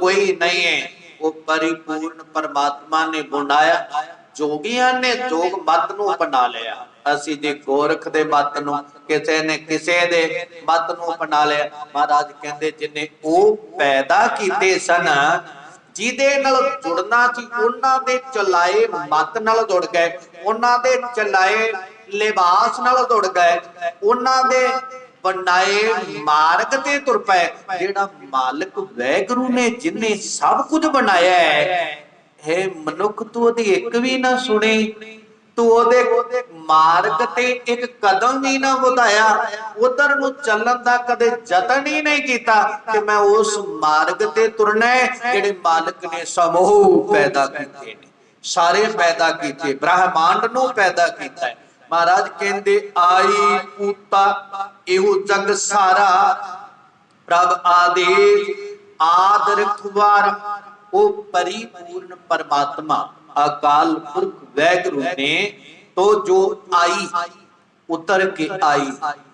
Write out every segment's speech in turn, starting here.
ਕੋਈ ਨਹੀਂ ਹੈ। ਉਹ ਪਰਿਪੂਰਨ ਪਰਮਾਤਮਾ ਨੇ ਬਣਾਇਆ। ਜੋਗੀਆਂ ਨੇ ਜੋਗ ਮਤ ਨੂੰ ਅਪਣਾ ਲਿਆ। ਅਸੀਂ ਜੀ ਗੋਰਖ ਦੇ ਮਤ ਨੂੰ ਕਿਸੇ ਨੇ ਕਿਸੇ ਦੇ ਮਤ ਨੂੰ ਅਪਣਾ ਲਿਆ। ਮਹਾਰਾਜ ਕਹਿੰਦੇ ਜਿਨੇ ਉਹ ਪੈਦਾ ਕੀਤੇ ਸਨ, ਜਿਹਦੇ ਨਾਲ ਜੁੜਨਾ ਸੀ, ਉਹਨਾਂ ਦੇ ਚਲਾਏ ਮਤ ਨਾਲ ਜੁੜ ਗਏ। ਉਹਨਾਂ ਦੇ ਚਲਾਏ ਲਿਬਾਸ ਨਾਲ ਜੁੜ ਗਏ। ਉਹਨਾਂ ਦੇ ਬਣਾਏ ਮਾਰਗ ਤੇ ਤੁਰ ਪਏ। ਜਿਹੜਾ ਮਾਲਕ ਵੈਗਰੂ ਨੇ ਜਿਨੇ ਸਭ ਕੁਝ ਬਣਾਇਆ ਹੈ ਹੈ ਮਨੁੱਖ, ਤੂੰ ਉਹਦੀ ਇੱਕ ਵੀ ਨਾ ਸੁਣੀ। ਤੂੰ ਉਹਦੇ ਮਾਰਗ ਤੇ ਇੱਕ ਕਦਮ ਵੀ ਨਾ ਵਧਾਇਆ। ਉਧਰ ਨੂੰ ਚੱਲਣ ਦਾ ਕਦੇ ਯਤਨ ਹੀ ਨਹੀਂ ਕੀਤਾ ਕਿ ਮੈਂ ਉਸ ਮਾਰਗ ਤੇ ਤੁਰਨਾ ਹੈ, ਜਿਹੜੇ ਮਾਲਕ ਨੇ ਸਮੂਹ ਪੈਦਾ ਕੀਤੇ ਨੇ। ਸਾਰੇ ਪੈਦਾ ਕੀਤੇ, ਬ੍ਰਹਮੰਡ ਨੂੰ ਪੈਦਾ ਕੀਤਾ ਹੈ। ਮਹਾਰਾਜ ਕਹਿੰਦੇ, ਆਈ ਪੂਤਾ ਇਹੋ ਜਗ ਸਾਰਾ। ਪ੍ਰਭ ਆਦੇਸ਼ ਆਦ ਰਖਵਾਰ, ਉਹ ਪਰਿਪੂਰਨ ਪਰਮਾਤਮਾ, ਅਕਾਲ ਪੁਰਖ ਵੈਗੁਰੂ ਨੇ, ਤੋ ਜੋ ਆਈ, ਉਤਰ ਕੇ ਆਈ,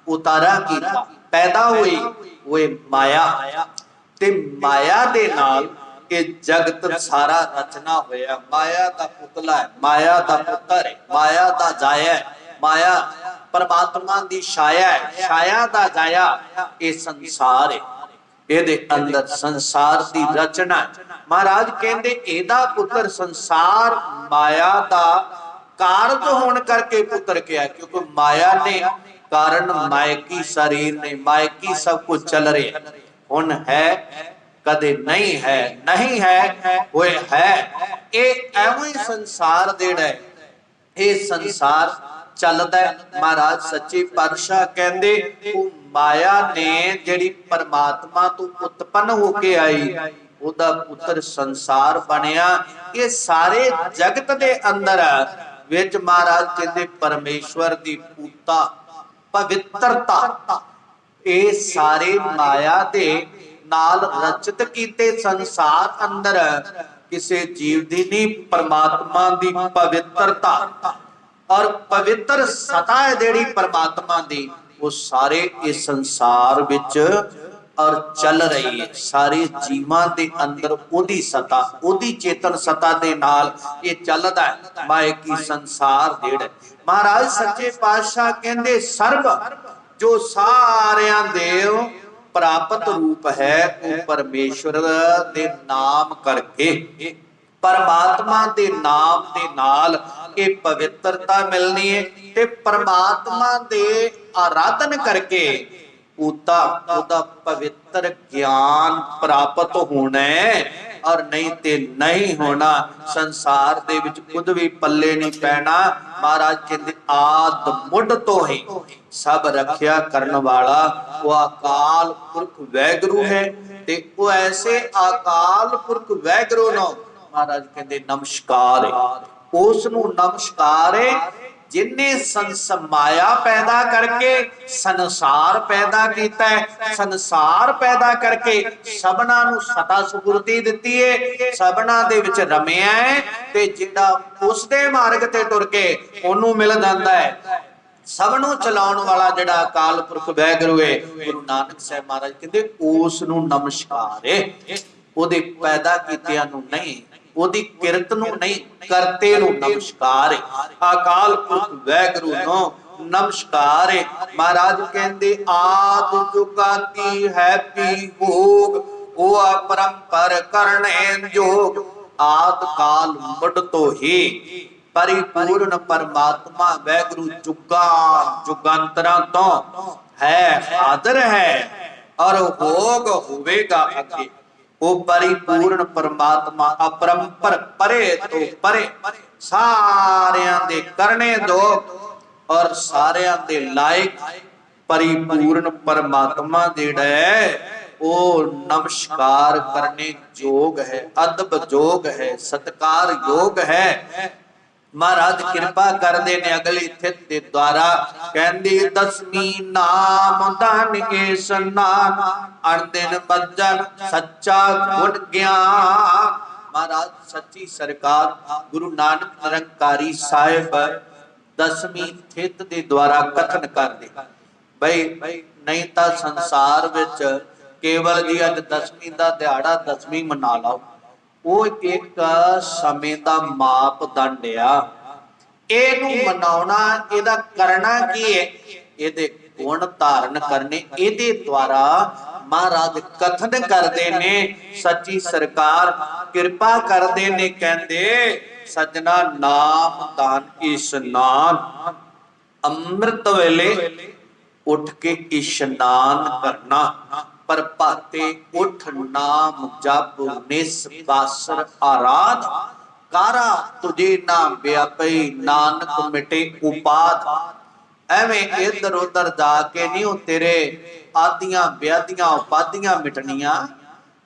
ਉਤਾਰਾ ਕੀਤਾ ਪੈਦਾ ਹੋਈ ਉਹ ਮਾਇਆ। ਤੇ ਮਾਇਆ ਦੇ ਨਾਲ ਇਹ ਜਗਤ ਸਾਰਾ ਰਚਨਾ ਹੋਇਆ। ਮਾਇਆ ਦਾ ਪੁਤਲਾ ਹੈ, ਮਾਇਆ ਦਾ ਪੁੱਤਰ ਹੈ, ਮਾਇਆ ਦਾ ਜਾਇਆ ਹੈ। ਮਾਇਆ ਪਰਮਾਤਮਾ ਦੀ ਛਾਇਆ ਹੈ, ਛਾਇਆ ਦਾ ਜਾਇਆ ਇਹ ਸੰਸਾਰ ਹੈ। ਇਹਦੇ ਅੰਦਰ ਸੰਸਾਰ ਦੀ ਰਚਨਾ ਮਹਾਰਾਜ ਕਹਿੰਦੇ ਇਹਦਾ ਪੁੱਤਰ ਸੰਸਾਰ ਮਾਇਆ ਦਾ ਕਾਰਜ ਹੋਣ ਕਰਕੇ ਪੁੱਤਰ ਕਿਹਾ ਕਿਉਂਕਿ ਮਾਇਆ ਨੇ ਕਾਰਨ ਮਾਇਕੀ ਸਰੀਰ ਨੇ, ਮਾਇਕੀ ਸਭ ਕੁਝ ਚੱਲ ਰਿਹਾ ਹੁਣ ਹੈ, ਕਦੇ ਨਹੀਂ ਹੈ ਨਹੀਂ ਹੈ, ਹੋਏ ਹੈ। ਇਹ ਐਵੇਂ ਸੰਸਾਰ ਜਿਹੜਾ ਇਹ ਸੰਸਾਰ ਚੱਲਦਾ ਹੈ। ਮਹਾਰਾਜ ਸੱਚੇ ਪਾਤਸ਼ਾਹ ਕਹਿੰਦੇ ਉਹ ਮਾਇਆ ਨੇ ਜਿਹੜੀ ਪਰਮਾਤਮਾ ਤੋਂ ਉਤਪੰਨ ਹੋ ਕੇ ਆਈ, ਉਹਦਾ ਪੁੱਤਰ ਸੰਸਾਰ ਬਣਿਆ। ਇਹ ਸਾਰੇ ਜਗਤ ਦੇ ਅੰਦਰ ਵਿੱਚ ਮਹਾਰਾਜ ਕਹਿੰਦੇ, ਪਰਮੇਸ਼ਵਰ ਦੀ ਪੂਤਾ, ਪਵਿੱਤਰਤਾ, ਇਹ ਸਾਰੇ ਮਾਇਆ ਦੇ ਨਾਲ ਰਚਿਤ ਕੀਤੇ ਸੰਸਾਰ ਅੰਦਰ ਕਿਸੇ ਜੀਵ ਦੀ ਨਹੀਂ, ਪਰਮਾਤਮਾ ਦੀ ਪਵਿੱਤਰਤਾ। ਔਰ ਪਵਿੱਤਰ ਸਤਾ ਹੈ ਜਿਹੜੀ ਪਰਮਾਤਮਾ ਦੀ, ਉਹ ਸਾਰੇ ਇਸ ਸੰਸਾਰ ਵਿੱਚ ਔਰ ਚੱਲ ਰਹੀ ਹੈ। ਸਾਰੇ ਜੀਵਾਂ ਦੇ ਅੰਦਰ ਉਹਦੀ ਸਤਾ, ਉਹਦੀ ਚੇਤਨ ਸਤਾ ਦੇ ਨਾਲ ਇਹ ਚੱਲਦਾ ਹੈ। ਮਾਇਕੀ ਸੰਸਾਰ ਜਿਹੜਾ ਮਹਾਰਾਜ ਸੱਚੇ ਪਾਤਸ਼ਾਹ ਕਹਿੰਦੇ, ਸਰਬ ਜੋ ਸਾਰਿਆਂ ਦੇ ਪ੍ਰਾਪਤ ਰੂਪ ਹੈ, ਉਹ ਪਰਮੇਸ਼ਵਰ ਦੇ ਨਾਮ ਕਰਕੇ ਪਰਮਾਤਮਾ ਦੇ ਨਾਮ ਦੇ ਨਾਲ ਇਹ ਪਵਿੱਤਰਤਾ ਮਿਲਣੀ ਹੈ ਤੇ ਪਰਮਾਤਮਾ ਦੇ ਆਰਾਧਨ ਕਰਕੇ ਉਹਦਾ ਉਹਦਾ ਪਵਿੱਤਰ ਗਿਆਨ ਪ੍ਰਾਪਤ ਹੋਣਾ ਔਰ ਨਹੀਂ ਤੇ ਨਹੀਂ ਹੋਣਾ, ਸੰਸਾਰ ਦੇ ਵਿੱਚ ਕੁਝ ਵੀ ਪੱਲੇ ਨਹੀਂ ਪੈਣਾ। ਮਹਾਰਾਜ ਕਹਿੰਦੇ, ਆਦ ਮੁੱਢ ਤੋਂ ਹੀ ਸਭ ਰੱਖਿਆ ਕਰਨ ਵਾਲਾ ਉਹ ਅਕਾਲ ਪੁਰਖ ਵੈਗਰੂ ਹੈ ਤੇ ਉਹ ਐਸੇ ਅਕਾਲ ਪੁਰਖ ਵੈਗਰੂ ਨੂੰ ਮਹਾਰਾਜ ਕਹਿੰਦੇ, ਨਮਸਕਾਰ ਹੈ ਉਸ ਨੂੰ ਨਮਸਕਾਰ ਹੈ ਜਿਨੇ ਸੰਸਮਾਇਆ ਪੈਦਾ ਕਰਕੇ, ਸੰਸਾਰ ਪੈਦਾ ਕੀਤਾ ਸੰਸਾਰ ਪੈਦਾ ਕਰਕੇ ਸਭਨਾ ਨੂੰ ਸਤਾ ਸੁਪੁਰਤੀ ਦਿੱਤੀ ਹੈ ਸਭਨਾ ਦੇ ਵਿੱਚ ਰਮਿਆ ਤੇ ਜਿਹੜਾ ਉਸ ਦੇ ਮਾਰਗ ਤੇ ਤੁਰ ਕੇ ਉਹਨੂੰ ਮਿਲ ਜਾਂਦਾ ਹੈ ਸਭ ਨੂੰ ਚਲਾਉਣ ਵਾਲਾ ਜਿਹੜਾ ਅਕਾਲ ਪੁਰਖ ਵੈਗਰੂ ਏ, ਗੁਰੂ ਨਾਨਕ ਸਾਹਿਬ ਮਹਾਰਾਜ ਕਹਿੰਦੇ ਉਸ ਨੂੰ ਨਮਸਕਾਰ ਏ। ਉਹਦੇ ਪੈਦਾ ਕੀਤਿਆਂ ਨੂੰ ਨਹੀਂ ਉਹਦੀ ਕਿਰਤ ਨੂੰ ਨਹੀਂ, ਕਰਤੇ ਨੂੰ ਨਮਸਕਾਰ ਹੈ ਪੁਰਖ ਵੈਗਰੂ ਨੂੰ ਨਮਸਕਾਰ ਮਹਾਰਾਜ ਕਹਿੰਦੇ, ਆਦ ਜੁਗਾਤੀ ਹੈ ਪੀ ਭੋਗ ਉਹ ਅਪਰੰਪਰ ਕਰਨੇ ਜੋਗ। ਆਦ ਕਾਲ ਮੁੱਢ ਤੋਂ ਹੀ ਪਰਿਪੂਰਨ ਪਰਮਾਤਮਾ ਵੈਗੁਰੂ ਜੁਗਾ, ਜੁਗਾਂਤਰਾਂ ਤੋਂ ਹੈ, ਹਾਜ਼ਰ ਹੈ। ਔਰ ਹੋਗ ਹੋਵੇਗਾ ਅੱਗੇ। ਉਹ ਪਰਿਪੂਰਨ ਪਰਮਾਤਮਾ, ਅਪਰੰਪਰ ਪਰੇ ਤੋਂ ਪਰੇ, ਸਾਰਿਆਂ ਦੇ ਕਰਨੇ ਦੋ ਔਰ ਸਾਰਿਆਂ ਦੇ ਲਾਇਕ ਪਰਿਪੂਰਨ ਪਰਮਾਤਮਾ ਜਿਹੜਾ ਹੈ, ਉਹ ਨਮਸਕਾਰ ਕਰਨੇ ਯੋਗ ਹੈ, ਅਦਬ ਯੋਗ ਹੈ, ਸਤਕਾਰ ਯੋਗ ਹੈ। ਮਹਾਰਾਜ ਕਿਰਪਾ ਕਰਦੇ ਨੇ ਅਗਲੀ ਥਿਤ ਦੇ ਦੁਆਰਾ। ਕਹਿੰਦੀ ਦਸਮੀ ਨਾਮ ਧਨ ਏਸ ਨਾਮ ਬੱਜਨ ਸੱਚਾ ਗੁਣ ਗਿਆਨ ਮਹਾਰਾਜ, ਸੱਚੀ ਸਰਕਾਰ, ਗੁਰੂ ਨਾਨਕ ਨਿਰੰਕਾਰੀ ਸਾਹਿਬ ਦਸਵੀਂ ਥਿਤ ਦੇ ਦੁਆਰਾ ਕਥਨ ਕਰਦੇ। ਬਈ, ਨਹੀਂ ਤਾਂ ਸੰਸਾਰ ਵਿੱਚ ਕੇਵਲ ਜੀ ਅੱਜ ਦਸਵੀਂ ਦਾ ਦਿਹਾੜਾ ਦਸਵੀਂ ਮਨਾ ਲਓ। ਉਹ ਇੱਕ ਸਮੇਂ ਦਾ ਮਾਪਦੰਡ ਆ ਇਹਨੂੰ ਮਨਾਉਣਾ, ਇਹਦਾ ਕਰਨਾ ਕੀ ਹੈ? ਇਹਦੇ ਗੁਣ ਧਾਰਨ ਕਰਨੇ। ਇਹਦੇ ਦੁਆਰਾ ਮਹਾਰਾਜ ਕਥਨ ਕਰਦੇ ਨੇ, ਸੱਚੀ ਸਰਕਾਰ ਕਿਰਪਾ ਕਰਦੇ ਨੇ, ਕਹਿੰਦੇ, ਸੱਜਣਾ ਨਾਮ ਦਾਨ ਇਸ਼ਨਾਨ ਅੰਮ੍ਰਿਤ ਵੇਲੇ ਉੱਠ ਕੇ ਇਸ਼ਨਾਨ ਕਰਨਾ। ਪਰ ਭਾਤੇ ਉਠ ਨਾਮ ਜਪ ਨਿਸ ਬਾਸਰ ਆਰਾਧ। ਕਾਰਾ ਤੁਝੇ ਨਾ ਵਿਆਪਈ ਨਾਨਕ ਮਿਟੇ ਉਪਾਦ ਐਵੇਂ ਇਧਰ ਉਧਰ ਜਾ ਕੇ ਨਹੀਂ ਉਹ ਤੇਰੇ ਆਦੀਆਂ ਵਿਆਦੀਆਂ ਉਪਾਦੀਆਂ ਮਿਟਣੀਆਂ।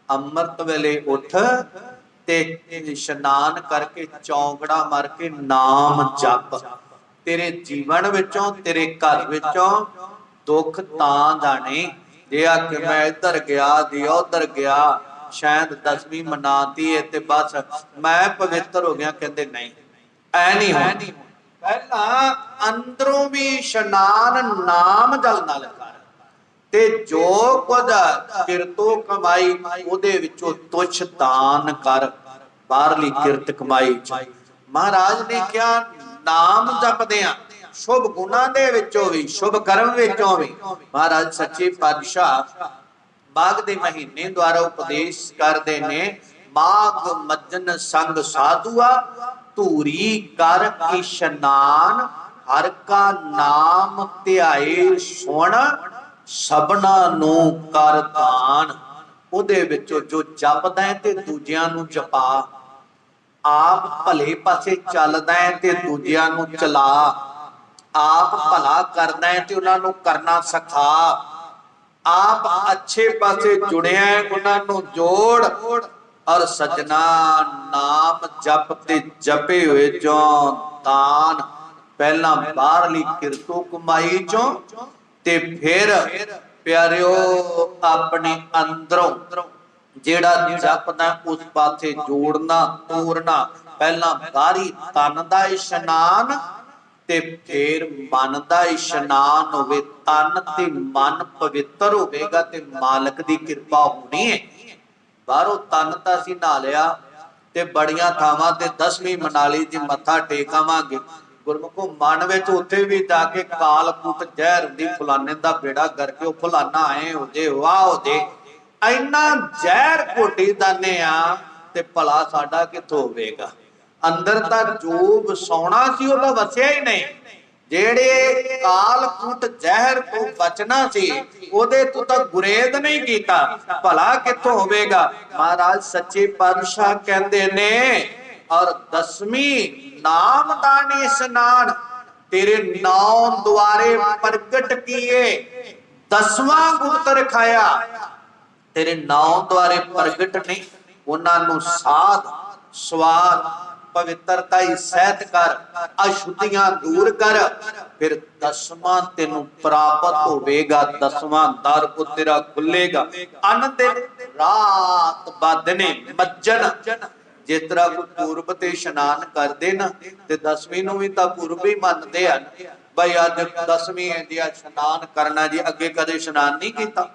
ਅੰਮ੍ਰਿਤ ਵੇਲੇ ਉੱਠ ਤੇ ਇਸ਼ਨਾਨ ਕਰਕੇ ਚੌਂਕੜਾ ਮਾਰ ਕੇ ਨਾਮ ਜਪ। ਤੇਰੇ ਜੀਵਨ ਵਿੱਚੋਂ, ਤੇਰੇ ਘਰ ਵਿੱਚੋਂ ਦੁੱਖ ਤਾਂ ਜਾਣੇ। ਜੇ ਕਿ ਮੈਂ ਇੱਧਰ ਗਿਆ ਦੀ ਉੱਧਰ ਗਿਆ, ਸ਼ਾਇਦ ਦਸਵੀਂ ਮਨਾਤੀ ਹੈ ਤੇ ਬਸ ਮੈਂ ਪਵਿੱਤਰ ਹੋ ਗਿਆ, ਕਹਿੰਦੇ ਨਹੀਂ। ਐ ਨਹੀਂ ਹੋਣੀ। ਪਹਿਲਾਂ ਅੰਦਰੋਂ ਵੀ ਇਸ਼ਨਾਨ ਨਾਮ ਜਲ ਨਾਲ ਕਰ। ਤੇ ਜੋ ਕੁਝ ਕਿਰਤੋਂ ਕਮਾਈ, ਉਹਦੇ ਵਿੱਚੋਂ ਤੁਛ ਦਾਨ ਕਰ। ਬਾਹਰਲੀ ਕਿਰਤ ਕਮਾਈ ਮਹਾਰਾਜ ਨੇ ਕਿਹਾ, ਨਾਮ ਜਪਦੇ ਆ। ਸ਼ੁਭ ਗੁਣਾਂ ਦੇ ਵਿੱਚੋਂ ਵੀ, ਸ਼ੁਭ ਕਰਮ ਵਿੱਚੋਂ ਵੀ। ਮਹਾਰਾਜ ਸੱਚੇ ਪਾਤਸ਼ਾਹ ਬਾਗ ਦੇ ਮਹੀਨੇ ਦੁਆਰਾ ਉਪਦੇਸ਼ ਕਰਦੇ ਨੇ ਮਾਗ ਮੱਜਨ ਸੰਗ ਸਾਧੂਆ, ਧੂਰੀ ਕਰ ਇਸ਼ਨਾਨ, ਹਰ ਕਾ ਨਾਮ ਧਿਆਏ ਸੁਣ, ਸਭਨਾ ਨੂੰ ਕਰ ਦਾਨ। ਉਹਦੇ ਵਿੱਚੋਂ ਜੋ ਜਪਦਾ ਹੈ ਤੇ ਦੂਜਿਆਂ ਨੂੰ ਜਪਾ। ਆਪ ਭਲੇ ਪਾਸੇ ਚੱਲਦਾ ਹੈ ਤੇ ਦੂਜਿਆਂ ਨੂੰ ਚਲਾ। ਆਪ ਭਲਾ ਕਰਦਾ ਹੈ ਤੇ ਉਹਨਾਂ ਨੂੰ ਕਰਨਾ ਸਿਖਾ। ਆਪ ਅੱਛੇ ਪਾਸੇ ਜੁੜਿਆ ਉਹਨਾਂ ਨੂੰ ਜੋੜ ਔਰ ਸਜਣਾ ਨਾਮ ਜਪ ਤੇ ਜਪੇ ਹੋਏ ਚੋਂ ਦਾਨ, ਪਹਿਲਾਂ ਬਾਹਰਲੀ ਕਿਰਤੋਂ ਕਮਾਈ ਚੋਂ ਤੇ ਫਿਰ ਪਿਆਰਿਓ ਆਪਣੇ ਅੰਦਰੋਂ ਜਿਹੜਾ ਜਪਦਾ ਉਸ ਪਾਸੇ ਜੋੜਨਾ, ਤੋੜਨਾ, ਪਹਿਲਾਂ ਬਾਹਰੀ ਤਨ ਦਾ ਇਸ਼ਨਾਨ ਤੇ ਫੇਰ ਮਨ ਦਾ ਇਸ਼ਨਾਨ ਹੋਵੇ, ਤਨ ਤੇ ਮਨ ਪਵਿੱਤਰ ਹੋਵੇਗਾ ਤੇ ਮਾਲਕ ਦੀ ਕਿਰਪਾ ਹੋਣੀ ਹੈ ਬਾਹਰੋਂ ਤਨ ਤਾਂ ਅਸੀਂ ਨਹਾ ਲਿਆ ਤੇ ਬੜੀਆਂ ਥਾਵਾਂ ਤੇ ਦਸਵੀਂ ਮਨਾਲੀ ਦੀ ਮੱਥਾ ਟੇਕਾਵਾਂਗੇ ਗੁਰਮੁਖੋ, ਮਨ ਵਿੱਚ ਉੱਥੇ ਵੀ ਜਾ ਕੇ ਕਾਲ ਕੁੱਟ ਜ਼ਹਿਰ ਦੀ ਫਲਾਣੇ ਦਾ ਬੇੜਾ ਕਰਕੇ ਉਹ ਫਲਾਣਾ ਆਏ ਹੋ ਜੇ ਵਾਹ ਹੋ ਜੇ। ਇੰਨਾ ਜ਼ਹਿਰ ਘੋਟੀ ਦਾਨੇ ਆ ਤੇ ਭਲਾ ਸਾਡਾ ਕਿੱਥੋਂ ਹੋਵੇਗਾ? ਅੰਦਰ ਤਾਂ ਜੋ ਵਸਾਉਣਾ ਸੀ ਉਹਦਾ ਵਸਿਆ ਹੀ ਨਹੀਂ। ਜਿਹੜੇ ਕਾਲ ਜ਼ਹਿਰ ਤੋਂ ਬਚਣਾ ਸੀ, ਉਹਦੇ ਤੋਂ ਤਾਂ ਗੁਰੇਜ਼ ਨਹੀਂ ਕੀਤਾ। ਭਲਾ ਕਿੱਥੋਂ ਹੋਵੇਗਾ? ਮਹਾਰਾਜ ਸੱਚੇ ਪਾਤਸ਼ਾਹ ਕਹਿੰਦੇ ਨੇ, ਔਰ ਦਸਵੀਂ ਨਾਮ ਇਸ਼ਨਾਨ ਤੇਰੇ ਨਾਮ ਦੁਆਰੇ ਪ੍ਰਗਟ ਕੀਏ। ਦਸਵਾਂ ਗੁਪਤ ਰਖਾਇਆ, ਤੇਰੇ ਨਾਮ ਦੁਆਰੇ ਪ੍ਰਗਟ ਨਹੀਂ। ਉਹਨਾਂ ਨੂੰ ਸਾਧ, ਸਵਾਦ ਪਵਿੱਤਰਤਾ ਹੀ ਸਹਿਤ ਕਰ, ਅਸ਼ੁੱਧੀਆਂ ਦੂਰ ਕਰ। ਫਿਰ ਦਸਵਾਂ ਤੈਨੂੰ ਪ੍ਰਾਪਤ ਹੋਵੇਗਾ, ਦਸਵਾਂ ਦਰ ਕੋ ਤੇਰਾ ਖੁੱਲੇਗਾ। ਅਨ ਦਿਨ ਰਾਤ ਬਾਦਨੇ ਮੱਜਨ ਜਿਸ ਤਰ੍ਹਾਂ ਕੋ ਪੂਰਬ ਤੇ ਇਸ਼ਨਾਨ ਕਰਦੇ ਨਾ, ਤੇ ਦਸਵੀਂ ਨੂੰ ਵੀ ਤਾਂ ਪੂਰਬ ਹੀ ਮੰਨਦੇ ਹਨ। ਬਈ ਅੱਜ ਦਸਵੀਂ ਹੈ ਜੀ ਇਸ਼ਨਾਨ ਕਰਨਾ ਜੀ, ਅੱਗੇ ਕਦੇ ਇਸ਼ਨਾਨ ਨਹੀਂ ਕੀਤਾ।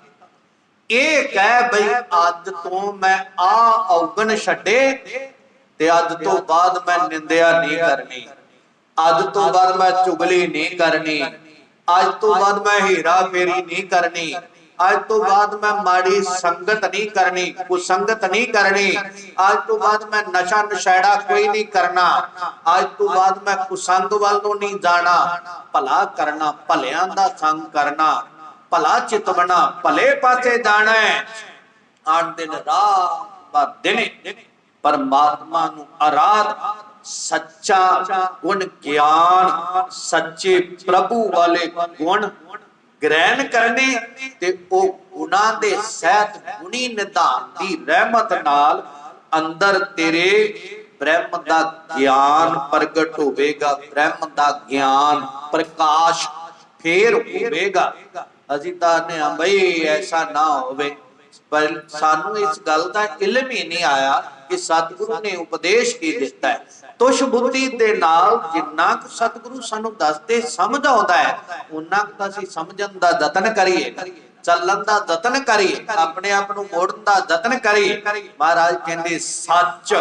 ਇਹ ਕਹਿ ਬਈ ਅੱਜ ਤੋਂ ਮੈਂ ਆ ਔਗਣ ਛੱਡੇ ਤੇ ਅੱਜ ਤੋਂ ਬਾਅਦ ਮੈਂ ਨਿੰਦਿਆ ਨਹੀਂ ਕਰਨੀ। ਅੱਜ ਤੋਂ ਬਾਅਦ ਮੈਂ ਚੁਗਲੀ ਨਹੀਂ ਕਰਨੀ। ਅੱਜ ਤੋਂ ਬਾਅਦ ਮੈਂ ਹੀਰਾ ਫੇਰੀ ਨਹੀਂ ਕਰਨੀ। ਅੱਜ ਤੋਂ ਬਾਅਦ ਮੈਂ ਮਾੜੀ ਸੰਗਤ ਨਹੀਂ ਕਰਨੀ, ਕੁਸੰਗਤ ਨਹੀਂ ਕਰਨੀ। ਅੱਜ ਤੋਂ ਬਾਅਦ ਮੈਂ ਨਸ਼ਾ ਨਸ਼ੈੜਾ ਕੋਈ ਨਹੀਂ ਕਰਨਾ। ਅੱਜ ਤੋਂ ਬਾਅਦ ਮੈਂ ਕੁਸੰਗ ਵੱਲ ਨੂੰ ਨਹੀਂ ਜਾਣਾ। ਭਲਾ ਕਰਨਾ, ਭਲਿਆਂ ਦਾ ਸੰਗ ਕਰਨਾ। ਭਲਾ ਚਿਤਵਣਾ ਭਲੇ ਪਾਸੇ ਜਾਣਾ ਹੈ। ਆਣ ਦਿਨ ਰਾਤ ਬਾ ਦਿਨੇ ਪਰਮਾਤਮਾ ਨੂੰ ਆਰਾਧ, ਸੱਚਾ ਗੁਣ, ਗਿਆਨ, ਸੱਚੇ ਪ੍ਰਭੂ ਵਾਲੇ ਗੁਣ ਗ੍ਰਹਿਣ ਕਰਨੇ ਤੇ ਉਹ ਗੁਣਾ ਦੇ ਸਹਿਤ ਗੁਣੀ ਨਿਧਾਨ ਦੀ ਰਹਿਮਤ ਨਾਲ ਅੰਦਰ ਤੇਰੇ ਬ੍ਰਹਮ ਦਾ ਗਿਆਨ ਪ੍ਰਗਟ ਹੋਵੇਗਾ, ਬ੍ਰਹਮ ਦਾ ਗਿਆਨ ਪ੍ਰਕਾਸ਼ ਫੇਰ ਹੋਵੇਗਾ। ਅਸੀਂ ਤਾਂ ਨੇ ਬਈ ਐਸਾ ਨਾ ਹੋਵੇ। ਪਰ ਸਾਨੂੰ ਇਸ ਗੱਲ ਦਾ ਇਲਮ ਹੀ ਨਹੀਂ ਆਇਆ ਕਿ ਸਤਿਗੁਰੂ ਨੇ ਉਪਦੇਸ਼ ਕੀ ਦਿੱਤਾ ਹੈ। ਤੁਸ਼ ਬੁੱਧੀ ਦੇ ਨਾਲ ਜਿੰਨਾ ਕੁ ਸਤਿਗੁਰੂ ਸਾਨੂੰ ਦੱਸਦੇ ਸਮਝ ਆਉਂਦਾ ਹੈ ਉਹਨਾਂ ਕੁ ਤਾਂ ਅਸੀਂ ਸਮਝਣ ਦਾ ਯਤਨ ਕਰੀਏ, ਚੱਲਣ ਦਾ ਯਤਨ ਕਰੀਏ, ਆਪਣੇ ਆਪ ਨੂੰ ਮੋੜਨ ਦਾ ਯਤਨ ਕਰੀਏ। ਮਹਾਰਾਜ ਕਹਿੰਦੇ, ਸੱਚ।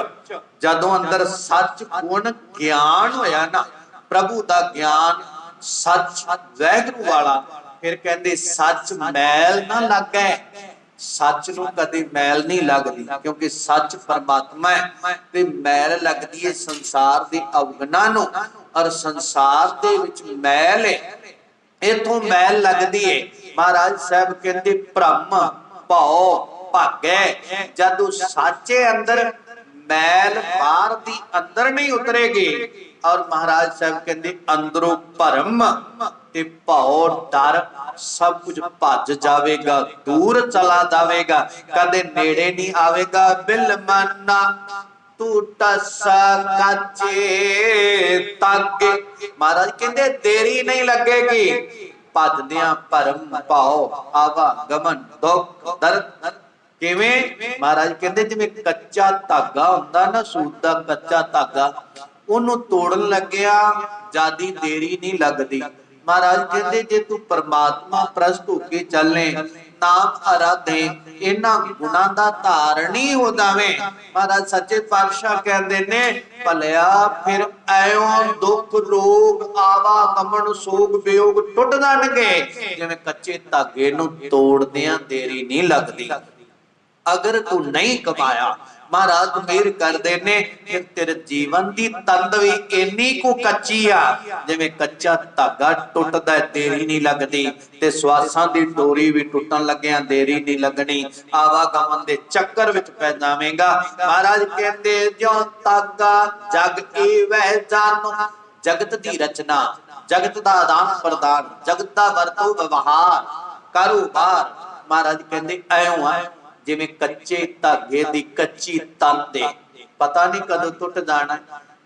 ਜਦੋਂ ਅੰਦਰ ਸੱਚ ਗੁਣ ਗਿਆਨ ਹੋਇਆ ਨਾ, ਪ੍ਰਭੂ ਦਾ ਗਿਆਨ ਸੱਚ ਵੈਗਰੂ ਵਾਲਾ, ਫਿਰ ਕਹਿੰਦੇ, ਸੱਚ ਮੈਲ ਨਾ ਲੱਗੈ। ਸੱਚ ਨੂੰ ਕਦੇ ਮੈਲ ਨਹੀਂ ਲੱਗਦੀ, ਕਿਉਂਕਿ ਸੱਚ ਪਰਮਾਤਮਾ ਹੈ ਤੇ ਮੈਲ ਲੱਗਦੀ ਹੈ ਸੰਸਾਰ ਦੇ ਅਵਗੁਣਾਂ ਨੂੰ, ਔਰ ਸੰਸਾਰ ਦੇ ਵਿੱਚ ਮੈਲ ਹੈ ਇਥੋਂ ਮੈਲ ਲੱਗਦੀ ਏ। ਮਹਾਰਾਜ ਸਾਹਿਬ ਕਹਿੰਦੇ, ਭ੍ਰਮ, ਭਉ, ਭਾਗੈ, ਜਦੋਂ ਸਾਚੇ ਅੰਦਰ ਮੈਲ ਬਾਹਰ ਦੀ ਅੰਦਰ ਨਹੀਂ ਉਤਰੇਗੀ ਔਰ ਮਹਾਰਾਜ ਸਾਹਿਬ ਕਹਿੰਦੇ, ਅੰਦਰੋਂ ਭਰਮ ਤੇ ਭਉ ਡਰ, ਸਭ ਕੁਝ ਭੱਜ ਜਾਵੇਗਾ, ਦੂਰ ਚਲਾ ਜਾਵੇਗਾ, ਕਦੇ ਨੇੜੇ ਨਹੀਂ ਆਵੇਗਾ, ਬਿਲ ਮਨਾ ਟੂਟਸ ਕਾਚੇ ਤਾਗੇ ਮਹਾਰਾਜ ਕਹਿੰਦੇ, ਦੇਰੀ ਨਹੀਂ ਲੱਗੇਗੀ। ਭੱਜਦਿਆਂ ਭਰਮ ਭਾਉ ਆਵਾ ਗਮਨ ਦੁੱਖ, ਦਰਦ। ਕਿਵੇਂ? ਮਹਾਰਾਜ ਕਹਿੰਦੇ, ਜਿਵੇਂ ਕੱਚਾ ਧਾਗਾ ਹੁੰਦਾ ਨਾ, ਸੂਤ ਦਾ ਕੱਚਾ ਧਾਗਾ ਉਹਨੂੰ ਤੋੜਨ ਲੱਗਿਆ ਜਿਆਦੀ ਦੇਰੀ ਨਹੀਂ ਲੱਗਦੀ। ਮਹਾਰਾਜ ਕਹਿੰਦੇ, ਜੇ ਤੂੰ ਪਰਮਾਤਮਾ ਪ੍ਰਸਤ ਹੋ ਕੇ ਚੱਲੇ ਨਾਮ ਅਰਾਧੇ ਇਹਨਾਂ ਗੁਣਾਂ ਦਾ ਧਾਰਣੀ ਹੋ ਜਾਵੇਂ। ਮਹਾਰਾਜ ਸੱਚੇ ਪਾਤਸ਼ਾਹ ਕਹਿੰਦੇ ਨੇ, ਭਲਿਆ, ਫਿਰ ਐਉਂ ਦੁੱਖ ਰੋਗ, ਆਵਾ ਗਮਨ ਸੋਗ ਵਿਯੋਗ ਟੁੱਟ ਜਾਣਗੇ। ਜਿਵੇਂ ਕੱਚੇ ਧਾਗੇ ਨੂੰ ਤੋੜਦਿਆਂ ਦੇਰੀ ਨਹੀਂ ਲੱਗਦੀ। ਅਗਰ ਤੂੰ ਨਹੀਂ ਕਮਾਇਆ ਮਹਾਰਾਜ ਮੇਰ ਕਰਦੇ ਨੇ ਕਿ ਤੇਰੇ ਜੀਵਨ ਦੀ ਤੰਦ ਵੀ ਇੰਨੀ ਕੁ ਕੱਚੀ ਆ, ਜਿਵੇਂ ਕੱਚਾ ਧਾਗਾ ਟੁੱਟਦਾ ਦੇਰੀ ਨਹੀਂ ਲੱਗਦੀ ਤੇ ਸਵਾਸਾਂ ਦੀ ਡੋਰੀ ਵੀ ਟੁੱਟਣ ਲੱਗਿਆਂ, ਦੇਰੀ ਨਹੀਂ ਲੱਗਣੀ। ਆਵਾਗਮਨ ਦੇ ਚੱਕਰ ਵਿੱਚ ਪੈ ਜਾਵੇਂਗਾ। ਮਹਾਰਾਜ ਕਹਿੰਦੇ, ਜਿਉ ਧਾਗਾ ਜਗ ਏਵੈ ਜਾਨੋ। ਜਗਤ ਦੀ ਰਚਨਾ, ਜਗਤ ਦਾ ਆਦਾਨ ਪ੍ਰਦਾਨ, ਜਗਤ ਦਾ ਵਰਤੋਂ, ਵਿਵਹਾਰ, ਕਾਰੋਬਾਰ। ਮਹਾਰਾਜ ਕਹਿੰਦੇ, ਐਉਂ ਆ ਜਿਵੇਂ ਕੱਚੇ ਧਾਗੇ ਦੀ ਕੱਚੀ ਤੰਦ ਏ ਪਤਾ ਨਹੀਂ ਕਦੋਂ ਟੁੱਟ ਜਾਣਾ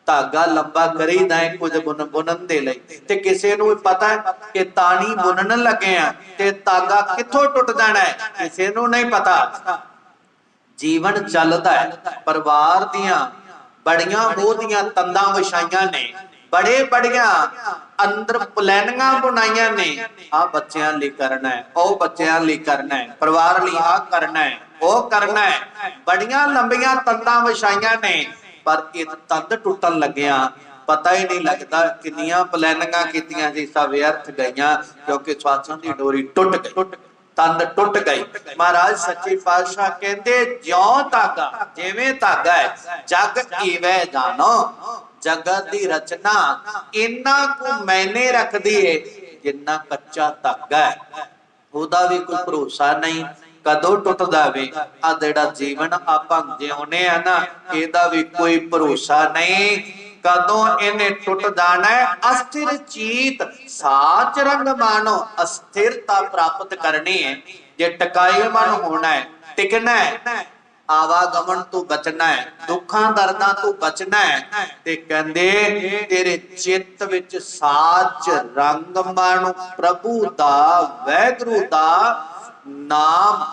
ਧਾਗਾ ਲੰਬਾ ਕਰੀਦਾ ਹੈ ਕੁਝ ਬੁਣਨ ਦੇ ਲਈ। ਤੇ ਕਿਸੇ ਨੂੰ ਪਤਾ ਹੈ ਕਿ ਤਾਣੀ ਬੁਣਨ ਲੱਗੇ ਆ ਤੇ ਧਾਗਾ ਕਿੱਥੋਂ ਟੁੱਟ ਜਾਣਾ ਹੈ? ਕਿਸੇ ਨੂੰ ਨਹੀਂ ਪਤਾ। ਜੀਵਨ ਚੱਲਦਾ ਹੈ। ਪਰਿਵਾਰ ਦੀਆਂ ਬੜੀਆਂ ਮੋਹਦੀਆਂ ਤੰਦਾਂ ਵਿਛਾਈਆਂ ਨੇ। ਬੜੇ ਬੜੀਆਂ ਅੰਦਰ ਪਲੈਨਿੰਗਾਂ ਬਣਾਈਆਂ ਨੇ। ਆ ਬੱਚਿਆਂ ਲਈ ਕਰਨਾ ਹੈ। ਉਹ ਬੱਚਿਆਂ ਲਈ ਕਰਨਾ ਹੈ। ਪਰਿਵਾਰ ਲਈ ਆ ਕਰਨਾ ਹੈ। ਉਹ ਕਰਨਾ ਹੈ। ਬੜੀਆਂ ਲੰਬੀਆਂ ਤੰਦਾਂ ਵਿਛਾਈਆਂ ਨੇ, ਪਰ ਇਹ ਤੰਦ ਟੁੱਟਣ ਲੱਗਿਆ ਪਤਾ ਹੀ ਨਹੀਂ ਲੱਗਦਾ ਕਿੰਨੀਆਂ ਪਲੈਨਿੰਗਾਂ ਕੀਤੀਆਂ ਸੀ, ਸਭ ਵਿਅਰਥ ਗਈਆਂ, ਕਿਉਂਕਿ ਸਵਾਸਾਂ ਦੀ ਡੋਰੀ ਟੁੱਟ ਗਈ। ਤੰਦ ਟੁੱਟ ਗਈ। ਮਹਾਰਾਜ ਸੱਚੇ ਪਾਤਸ਼ਾਹ ਕਹਿੰਦੇ, ਜਿਉਂ ਧਾਗਾ, ਜਿਵੇਂ ਧਾਗਾ ਹੈ, ਜਗ ਈਵੇ ਜਾਣੋ। ਜਗਤ ਦੀ ਰਚਨਾ ਇੰਨਾ ਕੁ ਮੈਨੇ ਰੱਖਦੀ ਏ, ਜਿੰਨਾ ਕੱਚਾ ਧਾਗਾ ਹੈ। ਉਹਦਾ ਵੀ ਕੋਈ ਭਰੋਸਾ ਨਹੀਂ। ਕਦੋਂ ਟੁੱਟਦਾ ਜਾਵੇ ਆ ਜਿਹੜਾ ਜੀਵਨ ਆਪਾਂ ਜਿਉਨੇ ਆ ਨਾ, ਇਹਦਾ ਵੀ ਕੋਈ ਭਰੋਸਾ ਨਹੀਂ। ਕਦੋਂ ਇਹਨੇ ਟੁੱਟ ਜਾਣਾ ਅਸਥਿਰ ਚੀਤ, ਸਾਚ ਰੰਗ ਮਾਨੋ ਅਸਥਿਰਤਾ ਪ੍ਰਾਪਤ ਕਰਨੀ ਹੈ। ਜੇ ਟਿਕਾਏ ਮਨ ਹੋਣਾ ਹੈ, ਟਿਕਣਾ ਹੈ, ਆਵਾਗਮਨ ਤੋਂ ਬਚਣਾ ਹੈ, ਦੁੱਖਾਂ ਦਰਦਾਂ ਤੋਂ ਬਚਣਾ ਹੈ, ਤੇ ਕਹਿੰਦੇ, ਤੇਰੇ ਚਿੱਤ ਵਿੱਚ ਸਾਚ ਰੰਗ ਮਾਣੋ, ਪ੍ਰਭੂ ਦਾ, ਵੈਗਰੂ ਦਾ ਨਾਮ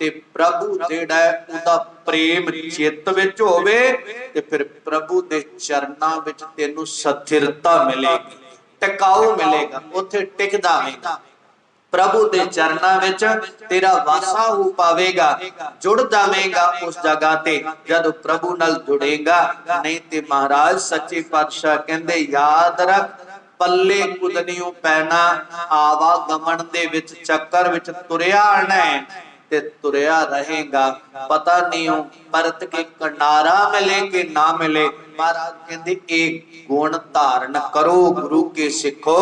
ਤੇ ਪ੍ਰਭੂ ਜਿਹੜਾ ਹੈ ਉਹਦਾ ਪ੍ਰੇਮ ਚਿੱਤ ਵਿੱਚ ਹੋਵੇ ਤੇ ਫਿਰ ਪ੍ਰਭੂ ਦੇ ਚਰਨਾਂ ਵਿੱਚ ਤੈਨੂੰ ਸਥਿਰਤਾ ਮਿਲੇਗੀ, ਟਿਕਾਊ ਮਿਲੇਗਾ, ਉੱਥੇ ਟਿਕ ਜਾਵੇਂਗਾ ਪ੍ਰਭੂ ਦੇ ਚਰਨਾਂ ਵਿੱਚ ਤੇਰਾ ਵਾਸਾ ਹੋ ਪਾਵੇਗਾ, ਜੁੜ ਜਾਵੇਂਗਾ ਉਸ ਜਗ੍ਹਾ ਤੇ ਜਦ ਪ੍ਰਭੂ ਨਾਲ ਜੁੜੇਗਾ। ਨਹੀਂ ਤੇ ਮਹਾਰਾਜ, ਸੱਚੇ ਪਾਤਸ਼ਾਹ ਕਹਿੰਦੇ, ਯਾਦ ਰੱਖ ਪੱਲੇ ਕੁਦਨੀਓ ਪੈਣਾ ਆਵਾਗਮਨ ਦੇ ਵਿੱਚ ਚੱਕਰ ਵਿੱਚ ਤੁਰਿਆ ਆਣਾ ਤੇ ਤੁਰਿਆ ਰਹੇਗਾ। ਪਤਾ ਨਹੀਂ ਉਹ ਪਰਤ ਕੇ ਕੰਡਾਰਾ ਮਿਲੇ ਕਿ ਨਾ ਮਿਲੇ। ਮਹਾਰਾਜ ਕਹਿੰਦੇ, ਇਹ ਗੁਣ ਧਾਰਨ ਕਰੋ, ਗੁਰੂ ਕੇ ਸਿੱਖੋ।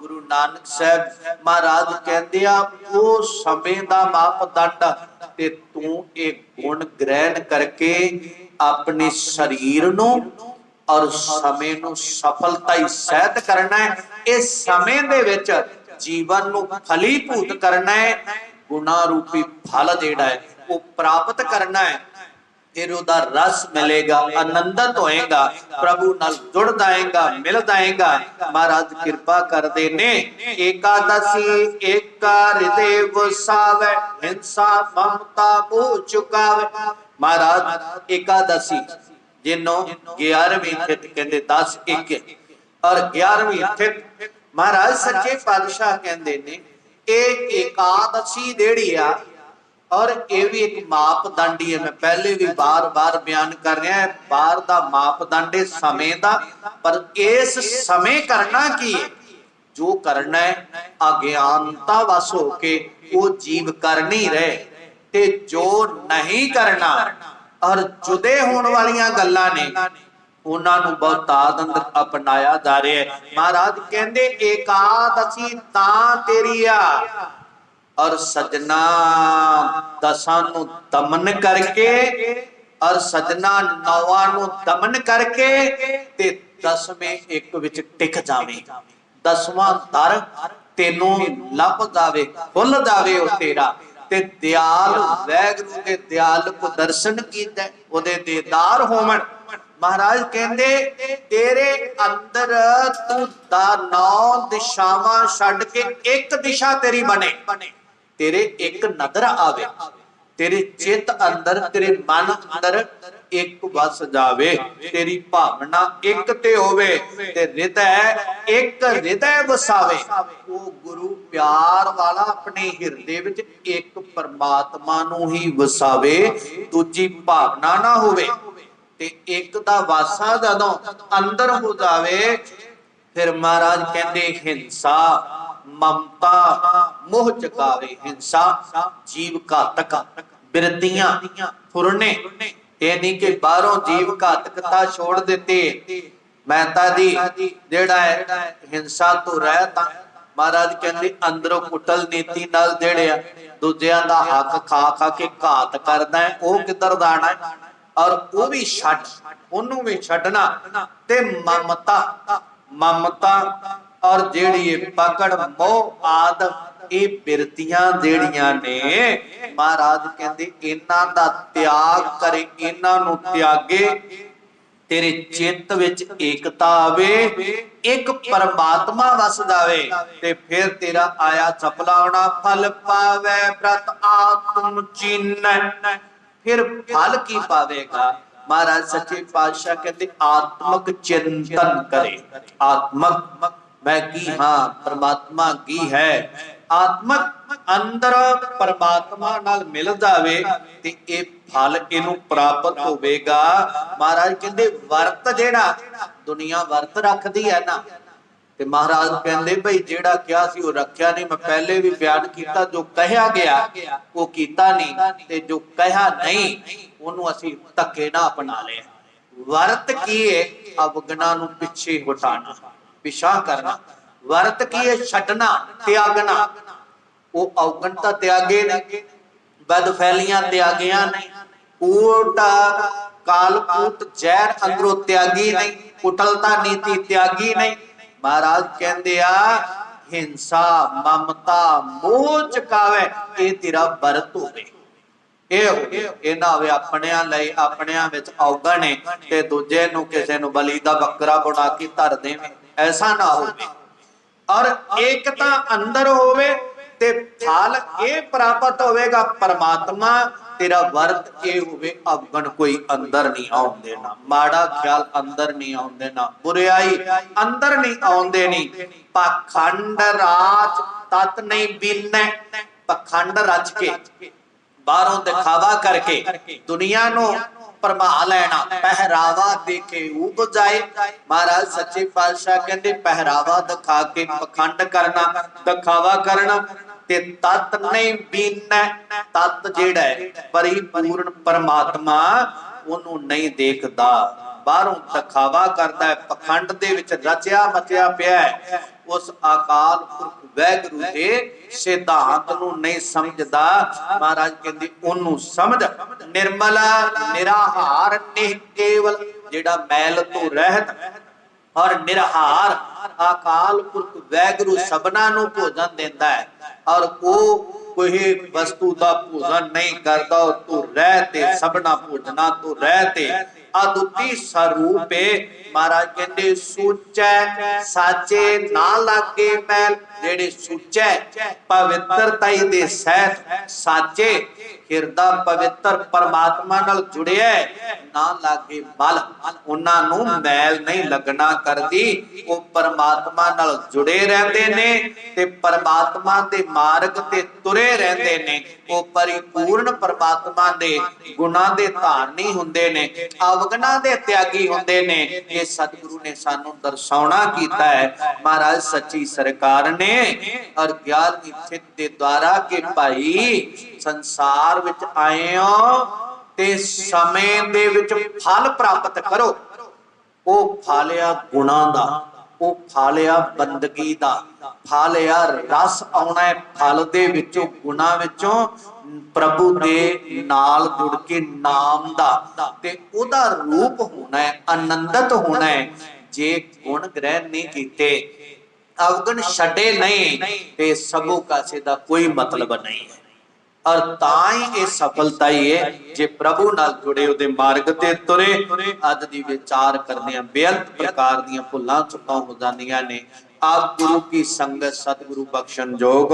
ਗੁਰੂ ਨਾਨਕ ਸਾਹਿਬ ਮਹਾਰਾਜ ਕਹਿੰਦੇ ਆ, ਉਹ ਸਮੇਂ ਦਾ ਮਾਪਦੰਡ ਤੇ ਤੂੰ ਇਹ ਗੁਣ ਗ੍ਰਹਿਣ ਕਰਕੇ ਆਪਣੇ ਸਰੀਰ ਨੂੰ ਔਰ ਸਮੇਂ ਨੂੰ ਸਫਲਤਾ ਹੀ ਸਹਿਤ ਕਰਨਾ ਹੈ। ਇਸ ਸਮੇਂ ਦੇ ਵਿੱਚ ਜੀਵਨ ਨੂੰ ਫਲੀਭੂਤ ਕਰਨਾ ਹੈ। ਗੁਣਾ ਰੂਪੀ ਫਲ ਜਿਹੜਾ ਹੈ। ਉਹ ਪ੍ਰਾਪਤ ਕਰਨਾ ਹੈ। ਫਿਰ ਉਹਦਾ ਰਸ ਮਿਲੇਗਾ, ਆਨੰਦਤ ਹੋਏਗਾ। ਪ੍ਰਭੂ ਨਾਲ ਜੁੜ ਜਾਏਗਾ ਮਿਲ ਜਾਏਗਾ ਮਹਾਰਾਜ ਕਿਰਪਾ ਕਰਦੇ ਨੇ। ਏਕਾਦਸੀ ਏਕਾ ਹਿਰਦੇ ਵਸਾਵੇ ਹਿੰਸਾ ਮਮਤਾ ਮੋਹ ਚੁਕਾਵੇ। ਮਹਾਰਾਜ ਏਕਾਦਸੀ ਜਿਹਨੂੰ 11ਵੀਂ ਥਿਤ ਕਹਿੰਦੇ 10 1 ਔਰ 11ਵੀਂ ਥਿਤ ਮਹਾਰਾਜ ਸੱਚੇ ਪਾਤਸ਼ਾਹ ਕਹਿੰਦੇ ਨੇ ਇਹ ਇਕਾਦਸ਼ੀ ਜਿਹੜੀ ਆ ਔਰ ਇਹ ਵੀ ਇੱਕ ਮਾਪਦੰਡ ਹੀ ਹੈ ਮੈਂ ਪਹਿਲੇ ਵੀ ਬਾਰ-ਬਾਰ ਬਿਆਨ ਕਰ ਰਿਹਾ ਹਾਂ ਬਾਹਰ ਦਾ ਮਾਪਦੰਡ ਹੈ ਸਮੇਂ ਦਾ ਪਰ ਇਸ ਸਮੇਂ ਕਰਨਾ ਕੀ ਹੈ ਜੋ ਕਰਨਾ ਹੈ ਅਗਿਆਨਤਾ ਵਸ ਹੋ ਕੇ ਉਹ ਜੀਵ ਕਰ ਨਹੀਂ ਰਹੇ ਤੇ ਜੋ ਨਹੀਂ ਕਰਨਾ ਔਰ ਜੁਦੇ ਹੋਣ ਵਾਲੀਆਂ ਗੱਲਾਂ ਨੇ, ਉਹਨਾਂ ਨੂੰ ਬਹੁਤਾਤ ਅੰਦਰ ਅਪਣਾਇਆ ਜਾ ਰਿਹਾ ਹੈ। ਮਹਾਰਾਜ ਕਹਿੰਦੇ, ਏਕਾਦਸ਼ੀ ਤਾਂ ਤੇਰੀ ਆ। ਔਰ ਸਜਣਾ ਦਸਾਂ ਨੂੰ ਦਮਨ ਕਰਕੇ, ਔਰ ਸਜਣਾ ਨੌਵਾਂ ਨੂੰ ਦਮਨ ਕਰਕੇ ਤੇ ਦਸਵੇਂ ਇੱਕ ਵਿੱਚ ਟਿਕ ਜਾਵੇ। ਦਸਵਾਂ ਦਰ ਤੈਨੂੰ ਲੱਭ ਜਾਵੇ ਖੁੱਲ ਜਾਵੇ ਉਹ ਤੇਰਾ। ਤੇ ਦਿਆਲ ਵੈਗਰੂ ਦੇ ਦਿਆਲ ਕੋ ਦਰਸ਼ਨ ਕੀਤਾ, ਉਹਦੇ ਦੀਦਾਰ ਹੋਵਣ। ਮਹਾਰਾਜ ਕਹਿੰਦੇ, ਤੇਰੇ ਅੰਦਰ ਤੂੰ ਦਾ ਨੌ ਦਿਸ਼ਾਵਾਂ ਛੱਡ ਕੇ ਇੱਕ ਦਿਸ਼ਾ ਤੇਰੀ ਬਣੇ। ਤੇਰੇ ਇੱਕ ਨਦਰ ਆਵੇ, ਤੇਰੇ ਚਿੱਤ ਅੰਦਰ, ਤੇਰੇ ਮਨ ਅੰਦਰ ਇੱਕ ਵਸ ਜਾਵੇ, ਤੇਰੀ ਭਾਵਨਾ ਇੱਕ ਤੇ ਹੋਵੇ ਤੇ ਹਿਰਦੈ ਇੱਕ ਹਿਰਦੈ ਵਸਾਵੇ। ਉਹ ਗੁਰੂ ਪਿਆਰ ਵਾਲਾ ਆਪਣੇ ਹਿਰਦੇ ਵਿੱਚ ਇੱਕ ਪਰਮਾਤਮਾ ਨੂੰ ਹੀ ਵਸਾਵੇ, ਦੂਜੀ ਭਾਵਨਾ ਨਾ ਹੋਵੇ ਤੇ ਇੱਕ ਦਾ ਵਾਸਾ ਜਦੋਂ ਅੰਦਰ ਹੋ ਜਾਵੇ, ਫਿਰ ਮਹਾਰਾਜ ਕਹਿੰਦੇ, ਹਿੰਸਾ, ਮਮਤਾ, ਮੋਹ ਚਕਾਵੇ ਹਿੰਸਾ, ਜੀਵ ਘਾਤਕ, ਬਿਰਤੀਆਂ, ਫੁਰਨੇ। ਇਹ ਨਹੀਂ ਕਿ ਬਾਹਰੋਂ ਜੀਵ ਘਾਤਕਤਾ ਛੋੜ ਦਿੱਤੀ। ਮਹਿਤਾ ਦੀ ਜਿਹੜਾ ਹੈ, ਹਿੰਸਾ ਤੋਂ ਰਹਿਤ ਮਹਾਰਾਜ ਕਹਿੰਦੇ ਅੰਦਰੋਂ ਕੁਟਲ ਨੀਤੀ ਨਾਲ ਜਿਹੜੇ ਦੂਜਿਆਂ ਦਾ ਹੱਕ ਖਾ ਖਾ ਕੇ ਘਾਤ ਕਰਦਾ ਹੈ, ਉਹ ਕਿੱਧਰ ਦਾਣਾ ਹੈ? ਔਰ ਉਹ ਵੀ ਛੱਡ, ਉਹਨੂੰ ਵੀ ਛੱਡਣਾ ਤੇ ਮਮਤਾ ਮਮਤਾ ਔਰ ਜਿਹੜੀ ਇਹ ਪਕੜ ਮੋਹ ਆਦ ਇਹ ਬਿਰਤੀਆਂ ਜਿਹੜੀਆਂ ਨੇ, ਮਹਾਰਾਜ ਕਹਿੰਦੇ ਇਹਨਾਂ ਦਾ ਤਿਆਗ ਕਰੇ, ਇਹਨਾਂ ਨੂੰ ਤਿਆਗੇ, ਤੇਰੇ ਚਿੱਤ ਵਿੱਚ ਏਕਤਾ ਆਵੇ, ਇੱਕ ਪਰਮਾਤਮਾ ਵਸ ਜਾਵੇ, ਤੇ ਫਿਰ ਤੇਰਾ ਆਇਆ ਸਫਲਾ ਫਲ ਪਾਵੇ ਪ੍ਰਤ ਆਤਮ ਚੀਨੈ ਫਿਰ ਫਲ ਕੀ ਪਾਵੇਗਾ? ਮਹਾਰਾਜ ਸੱਚੇ ਪਾਤਸ਼ਾਹ ਕਹਿੰਦੇ ਆਤਮਕ ਚਿੰਤਨ ਕਰੇ, ਆਤਮਕ। ਮੈਂ ਕੀ ਹਾਂ? ਪਰਮਾਤਮਾ ਕੀ ਹੈ? ਆਤਮਕ ਅੰਦਰ ਪਰਮਾਤਮਾ ਨਾਲ ਮਿਲ ਜਾਵੇ ਤੇ ਇਹ ਫਲ ਇਹਨੂੰ ਪ੍ਰਾਪਤ ਹੋਵੇਗਾ। ਮਹਾਰਾਜ ਕਹਿੰਦੇ, ਵਰਤ ਜਿਹੜਾ ਦੁਨੀਆ ਵਰਤ ਰੱਖਦੀ ਹੈ ਨਾ। ਤੇ ਮਹਾਰਾਜ ਕਹਿੰਦੇ, ਭਈ ਜਿਹੜਾ ਕਿਹਾ ਸੀ ਉਹ ਰੱਖਿਆ ਨਹੀਂ। ਮੈਂ ਪਹਿਲੇ ਵੀ ਬਿਆਨ ਕੀਤਾ, ਜੋ ਕਹਿਆ ਗਿਆ, ਉਹ ਕੀਤਾ ਨਹੀਂ। ਤੇ ਜੋ ਕਹਿਆ ਨਹੀਂ, ਉਹਨੂੰ ਅਸੀਂ ਧੱਕੇ ਨਾਲ ਅਪਣਾ ਲਿਆ ਵਰਤ ਕੀ ਹੈ ਅਵਗਣਾ ਨੂੰ ਪਿੱਛੇ ਹਟਾਣਾ ਪਿਛਾ ਕਰਨਾ। ਵਰਤ ਕੀ ਹੈ ਛੱਡਣਾ, ਤਿਆਗਣਾ? ਉਹ ਔਗਣ ਤਾਂ ਤਿਆਗੇ ਨੇ ਬਦ ਫੈਲੀਆਂ ਤਿਆਗੀਆਂ ਨਹੀਂ ਕੂਟ ਕਾਲਕੂਟ ਜ਼ਹਿਰ ਅੰਦਰੋਂ ਤਿਆਗੀ ਨਹੀਂ, ਕੁਟਲਤਾ ਨੀਤੀ ਤਿਆਗੀ ਨਹੀਂ। ਮਹਾਰਾਜ ਕਹਿੰਦੇ ਆ, ਹਿੰਸਾ, ਮਮਤਾ, ਮੋਹ ਚਕਾਵੇ, ਇਹ ਤੇਰਾ ਵਰਤ ਹੋਵੇ। ਇਹ ਹੋਵੇ ਨਾ ਹੋਵੇ ਆਪਣਿਆਂ ਲਈ ਆਪਣਿਆਂ ਵਿੱਚ ਔਗਣ ਹੈ ਤੇ ਦੂਜੇ ਨੂੰ ਕਿਸੇ ਨੂੰ ਬਲੀ ਦਾ ਬੱਕਰਾ ਬਣਾ ਕੇ ਧਰ ਦੇਵੇਂ। ਐਸਾ ਨਾ ਹੋਵੇ। ਔਰ ਏਕਤਾ ਅੰਦਰ ਹੋਵੇ ਤੇ ਫਲ ਇਹ ਪ੍ਰਾਪਤ ਹੋਵੇਗਾ ਪਰਮਾਤਮਾ, ਤੇਰਾ ਵਰਤ ਇਹ ਹੋਵੇ ਅਵਗਣ ਕੋਈ ਅੰਦਰ ਨਹੀਂ ਆਉਣ ਦੇਣਾ। ਮਾੜਾ ਖਿਆਲ ਅੰਦਰ ਨਹੀਂ ਆਉਣ ਦੇਣਾ, ਬੁਰਿਆਈ ਅੰਦਰ ਨਹੀਂ ਆਉਣ ਦੇਣੀ। ਪਖੰਡ ਰਾਜ ਤਤ ਨਹੀਂ ਬੀਨੈ, ਪਖੰਡ ਰਚ ਕੇ, ਬਾਹਰੋਂ ਦਿਖਾਵਾ ਕਰਕੇ ਦੁਨੀਆ ਨੂੰ ਪਰਮਾ ਲੈਣਾ, ਪਹਿਰਾਵਾ ਦੇ ਕੇ ਮਹਾਰਾਜ ਸੱਚੇ ਪਾਤਸ਼ਾਹ ਕਹਿੰਦੇ, ਪਹਿਰਾਵਾ ਦਿਖਾ ਕੇ ਪਖੰਡ ਕਰਨਾ, ਦਿਖਾਵਾ ਕਰਨਾ, ਤੇ ਤਤ ਨਹੀਂ ਬੀਨੈ, ਤਤ ਜਿਹੜਾ ਹੈ, ਪਰਿਪੂਰਨ ਪਰਮਾਤਮਾ ਉਹਨੂੰ ਨਹੀਂ ਦੇਖਦਾ। ਬਾਹਰੋਂ ਦਿਖਾਵਾ ਕਰਦਾ ਹੈ, ਪਖੰਡ ਦੇ ਵਿੱਚ ਰਚਿਆ ਮਚਿਆ ਪਿਆ ਹੈ। ਉਸ ਅਕਾਲ ਪੁਰਖ ਵੈਗੁਰੂ ਦੇ ਸਿਧਾਂਤ ਨੂੰ ਨਹੀਂ ਸਮਝਦਾ। ਮਹਾਰਾਜ ਕਹਿੰਦੇ, ਉਹਨੂੰ ਸਮਝ। ਨਿਰਮਲ, ਨਿਰਾਹਾਰ, ਨਿਹ ਕੇਵਲ ਜਿਹੜਾ ਮੈਲ ਤੋਂ ਰਹਿਤ ਔਰ ਨਿਰਹਾਰ ਅਕਾਲ ਪੁਰਖ ਵੈਗੁਰੂ ਸਭਨਾ ਨੂੰ ਭੋਜਨ ਦਿੰਦਾ ਹੈ ਔਰ ਉਹ ਕੋਈ ਵਸਤੂ ਦਾ ਭੋਜਨ ਨਹੀਂ ਕਰਦਾ, ਉਹ ਤੂੰ ਰਹਿ ਤੇ ਸਭਨਾ ਭੋਜਨਾ ਤੂੰ ਰਹਿ ਤੇ ਅਦੁੱਤੀ ਸਰੂਪੇ ਮਹਾਰਾਜ ਕਹਿੰਦੇ, ਸੁਚੈ, ਸਾਚੇ ਨਾ ਲਾਗੇ ਮੈਲ ਜਿਹੜੇ ਸੁਚੈ, ਪਵਿੱਤਰਤਾਈ ਦੇ ਸਹਿਤ ਸਾਚੇ, ਹਿਰਦਾ ਪਵਿੱਤਰ ਪਰਮਾਤਮਾ ਨਾਲ ਜੁੜਿਆ ਨਾ ਲਾਗੇ ਮਲ। ਉਹਨਾਂ ਨੂੰ ਮੈਲ ਨਹੀਂ ਲੱਗਣਾ ਕਰਦੀ। ਉਹ ਪਰਮਾਤਮਾ ਨਾਲ ਜੁੜੇ ਰਹਿੰਦੇ ਨੇ ਤੇ ਪਰਮਾਤਮਾ ਦੇ ਮਾਰਗ ਤੇ ਤੁਰੇ ਰਹਿੰਦੇ ਨੇ। ਉਹ ਪਰਿਪੂਰਨ ਪਰਮਾਤਮਾ ਦੇ ਗੁਣਾਂ ਦੇ ਧਾਰਨੀ ਹੁੰਦੇ ਨੇ। ਅਵਗੁਣਾਂ ਦੇ ਤਿਆਗੀ ਹੁੰਦੇ ਨੇ। ਇਹ ਸਤਿਗੁਰੂ ਨੇ ਸਾਨੂੰ ਦਰਸਾਉਣਾ ਕੀਤਾ ਹੈ। ਮਹਾਰਾਜ, ਸੱਚੀ ਸਰਕਾਰ ਨੇ ਔਰ 11ਵੀਂ ਸਿੱਧ ਦੇ ਦੁਆਰਾ ਕਿ ਭਾਈ ਸੰਸਾਰ ਵਿੱਚ ਆਏ ਹੋ ਤੇ ਸਮੇਂ ਦੇ ਵਿੱਚ ਫਲ ਪ੍ਰਾਪਤ ਕਰੋ। ਉਹ ਫਲ ਆ ਗੁਣਾਂ ਦਾ। ਉਹ ਫਾਲਿਆ ਬੰਦਗੀ ਦਾ। ਫਾਲਿਆ ਰਸ ਆਉਣਾ ਹੈ ਫਲ ਦੇ ਵਿੱਚੋਂ, ਗੁਣਾਂ ਵਿੱਚੋਂ। ਪ੍ਰਭੂ ਦੇ ਨਾਲ ਜੁੜ ਕੇ ਨਾਮ ਦਾ। ਤੇ ਉਹਦਾ ਰੂਪ ਹੋਣਾ ਹੈ, ਆਨੰਦਤ ਹੋਣਾ ਹੈ। ਜੇ ਗੁਣ ਗ੍ਰਹਿਣ ਨਹੀਂ ਕੀਤੇ, ਅਵਗਣ ਛੱਡੇ ਨਹੀਂ, ਤੇ ਸਭੂ ਕਾਸੇ ਦਾ ਕੋਈ ਮਤਲਬ ਨਹੀਂ ਹੈ। ਔਰ ਤਾਂ ਹੀ ਇਹ ਸਫਲਤਾ ਹੀ ਹੈ ਜੇ ਪ੍ਰਭੂ ਨਾਲ ਜੁੜੇ ਉਹਦੇ ਮਾਰਗ ਤੇ ਤੁਰੇ। ਅੱਜ ਦੀ ਵਿਚਾਰ ਕਰਦਿਆਂ ਬੇਅੰਤ ਪ੍ਰਕਾਰ ਦੀਆਂ ਭੁੱਲਾਂ ਚੁੱਕਾਂ ਹੋ ਜਾਂਦੀਆਂ ਨੇ। ਆਪ ਗੁਰੂ ਕੀ ਸੰਗਤ ਸਤਿਗੁਰੂ ਬਖਸ਼ਣ ਜੋਗ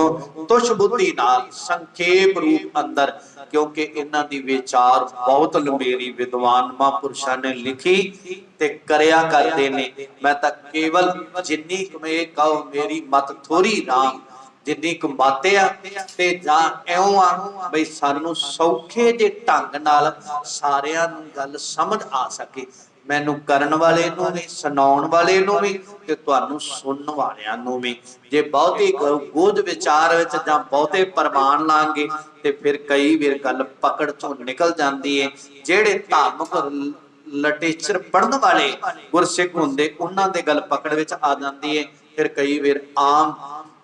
ਤੁਸ਼ ਬੁੱਧੀ ਨਾਲ ਸੰਖੇਪ ਰੂਪ ਅੰਦਰ, ਕਿਉਂਕਿ ਇਹਨਾਂ ਦੀ ਵਿਚਾਰ ਬਹੁਤ ਲੰਬੇਰੀ ਵਿਦਵਾਨ ਮਹਾਂਪੁਰਸ਼ਾਂ ਨੇ ਲਿਖੀ ਤੇ ਕਰਿਆ ਕਰਦੇ ਨੇ। ਮੈਂ ਤਾਂ ਕੇਵਲ ਜਿੰਨੀ ਕੁ ਕਹੋ, ਮੇਰੀ ਮਤ ਥੋੜੀ ਰਾਮ ਜਿੰਨੀ ਕੁ ਆ, ਤੇ ਜਾਂ ਐਉਂ ਆ ਬਈ ਸਾਨੂੰ ਸੌਖੇ ਜੇ ਢੰਗ ਨਾਲ ਸਾਰਿਆਂ ਨੂੰ ਗੱਲ ਸਮਝ ਆ ਸਕੇ। ਮੈਨੂੰ ਕਰਨ ਵਾਲੇ ਨੂੰ ਵੀ, ਸੁਣਾਉਣ ਵਾਲੇ ਨੂੰ ਵੀ ਤੇ ਤੁਹਾਨੂੰ ਸੁਣਨ ਵਾਲਿਆਂ ਨੂੰ ਵੀ। ਜੇ ਬਹੁਤੀ ਗ- ਵਿਚਾਰ ਵਿੱਚ ਜਾਂ ਬਹੁਤੇ ਪ੍ਰਮਾਣ ਲਾਂਗੇ ਤੇ ਫਿਰ ਕਈ ਵਾਰ ਗੱਲ ਪਕੜ ਚੋਂ ਨਿਕਲ ਜਾਂਦੀ ਹੈ ਜਿਹੜੇ ਧਾਰਮਿਕ ਲ- ਲਿਟਰੇਚਰ ਪੜਨ ਵਾਲੇ ਗੁਰਸਿੱਖ ਹੁੰਦੇ, ਉਹਨਾਂ ਦੇ ਗੱਲ ਪਕੜ ਵਿੱਚ ਆ ਜਾਂਦੀ ਹੈ ਫਿਰ ਕਈ ਵਾਰ ਆਮ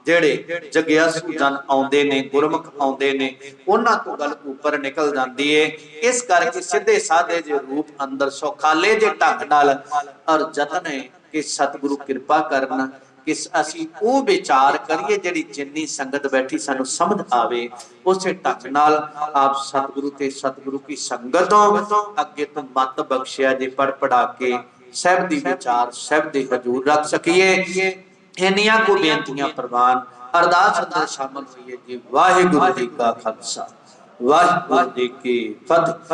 ਜਿਹੜੇ ਜਗਿਆਸੂ ਜਨ ਆਉਂਦੇ ਨੇ, ਗੁਰਮੁਖ ਆਉਂਦੇ ਨੇ, ਉਹਨਾਂ ਤੋਂ ਗੱਲ ਉੱਪਰ ਨਿਕਲ ਜਾਂਦੀ ਏ। ਇਸ ਕਰਕੇ ਸਿੱਧੇ ਸਾਦੇ ਜੇ ਰੂਪ ਅੰਦਰ ਸੁਖਾਲੇ ਜੇ ਢੰਗ ਨਾਲ ਔਰ ਯਤਨ ਹੈ ਕਿ ਸਤਿਗੁਰੂ ਕਿਰਪਾ ਕਰਨ, ਕਿ ਅਸੀਂ ਉਹ ਵਿਚਾਰ ਕਰੀਏ ਜਿਹੜੀ ਜਿੰਨੀ ਸੰਗਤ ਬੈਠੀ ਸਾਨੂੰ ਸਮਝ ਆਵੇ। ਉਸੇ ਢੰਗ ਨਾਲ ਆਪ ਸਤਿਗੁਰੂ ਤੇ ਸਤਿਗੁਰੂ ਕੀ ਸੰਗਤੋਂ ਅੱਗੇ ਤੋਂ ਮਤ ਬਖਸ਼ਿਆ ਜੇ ਪੜ ਪੜਾ ਕੇ, ਸਹਿਬ ਦੀ ਵਿਚਾਰ ਸਹਿਬ ਦੇ ਹਜੂਰ ਰੱਖ ਸਕੀਏ। ਇੰਨੀਆਂ ਕੋ ਬੇਨਤੀਆਂ ਪ੍ਰਵਾਨ ਅਰਦਾਸ ਅੰਦਰ ਸ਼ਾਮਲ ਹੋਈਏ ਜੀ। ਵਾਹਿਗੁਰੂ ਜੀ ਕਾ ਖਾਲਸਾ। ਵਾਹਿਗੁਰੂ ਜੀ ਕੀ ਫਤਿਹ।